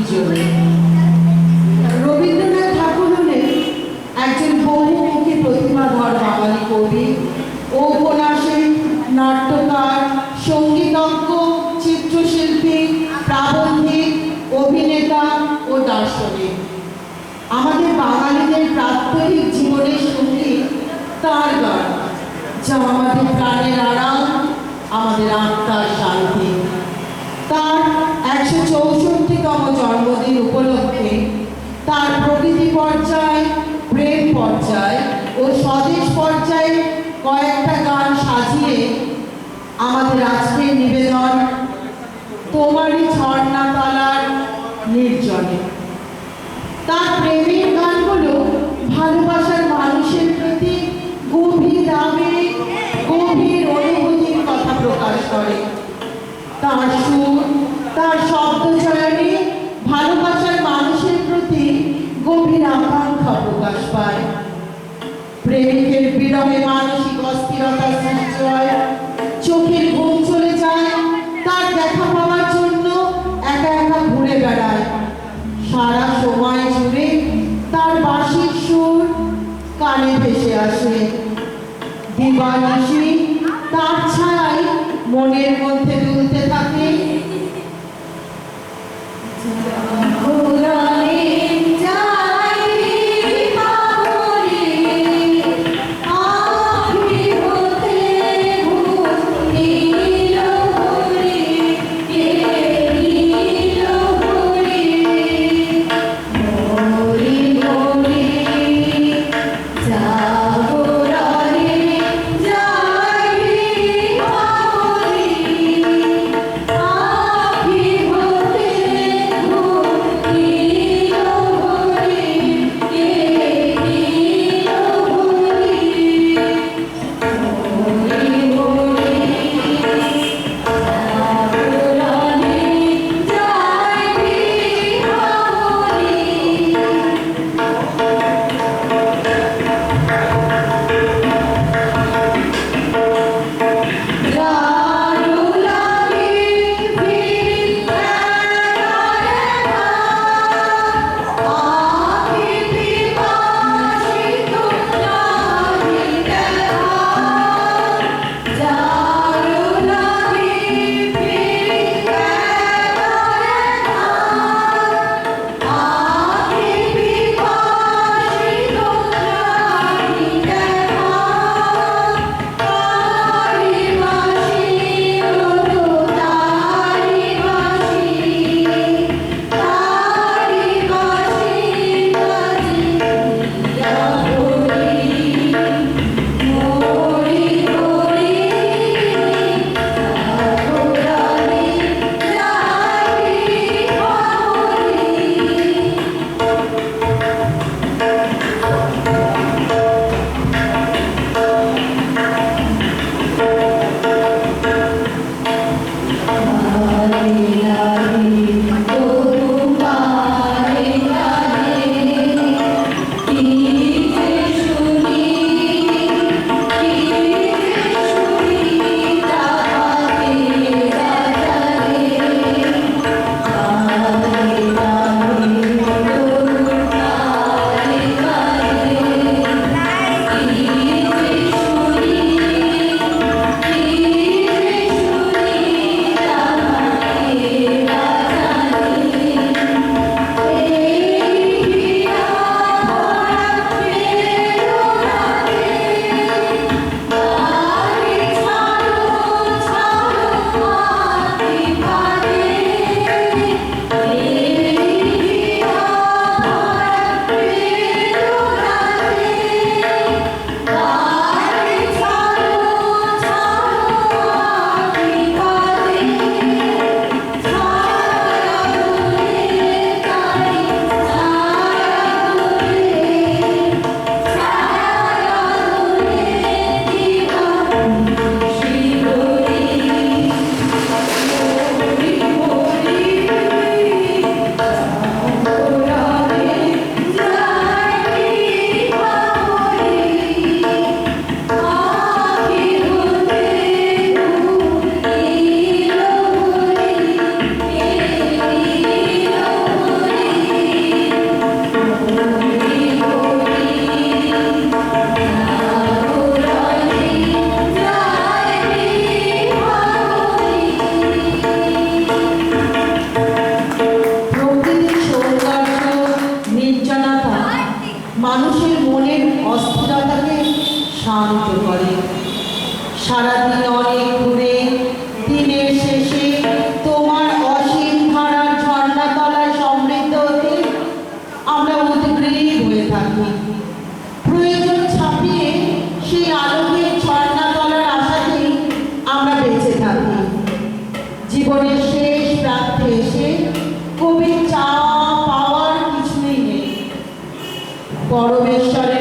জন্য পর্যায় ও স্বদেশ পর্যায়ে কয়েকটা গান সাজিয়ে আমাদের আজকের নিবেদন, তোমারই ঝর্ণা তলার নির্জনে। তার প্রেমের গানগুলো ভালোবাসার মানুষের প্রতি গভীর আবেগ গভীর অনুভূতির কথা প্রকাশ করে। তার সুর, তার শব্দ চয়নে ভালোবাসার মানুষের প্রতি গভীর আকাঙ্ক্ষা প্রকাশ পায়। প্রেমিকের বিরহে মানসিক অস্থিরতা সৃষ্টি হয়। চোখের ঘুম চলে যায়, তার দেখা পাওয়ার জন্য একা একা ঘুরে বেড়ায়। সারা সময় জুড়ে তার বাঁশির সুর কানে ভেসে আসে। দিবানিশি তার ছায় মনের মধ্যে পরমেশ্বর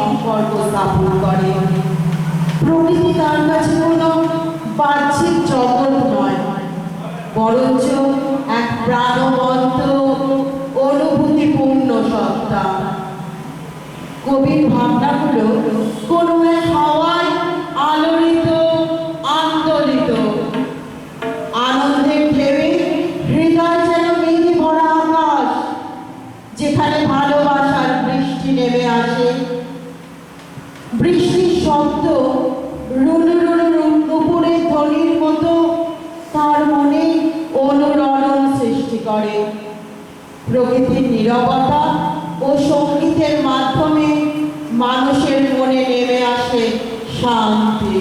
সম্পর্ক স্থাপন করে। প্রকৃতি তার কাছে কোন বাহ্যিক জগৎ নয়, বরঞ্চ এক প্রাণবন্ত, অনুভূতিপূর্ণ সত্তা। কবির ভাবনা হল কোন এক হওয়ায় আলোড়িত করে। প্রকৃতির নিরবতা ও সঙ্গীতের মাধ্যমে মানুষের মনে নেমে আসে শান্তি।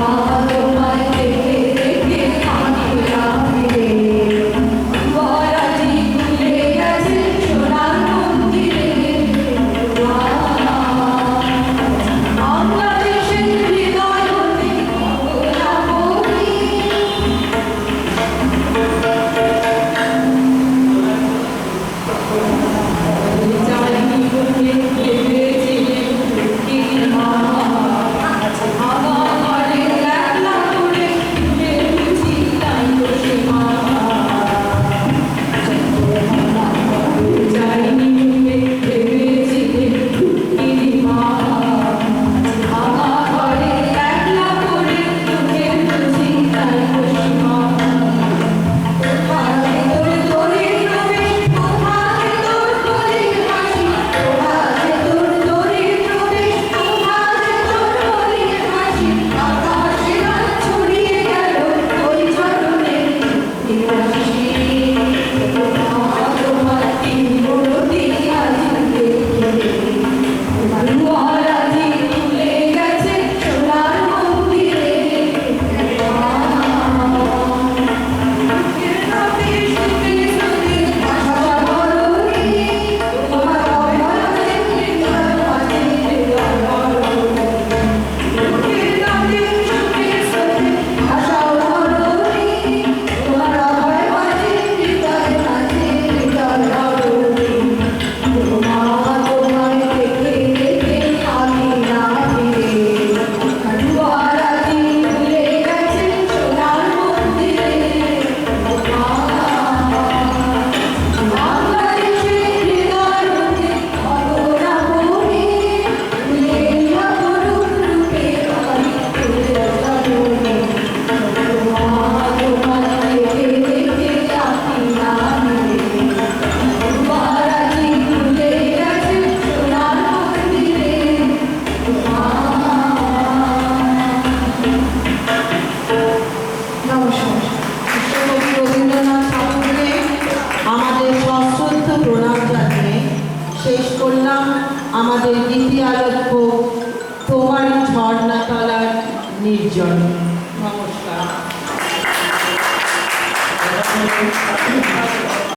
Father.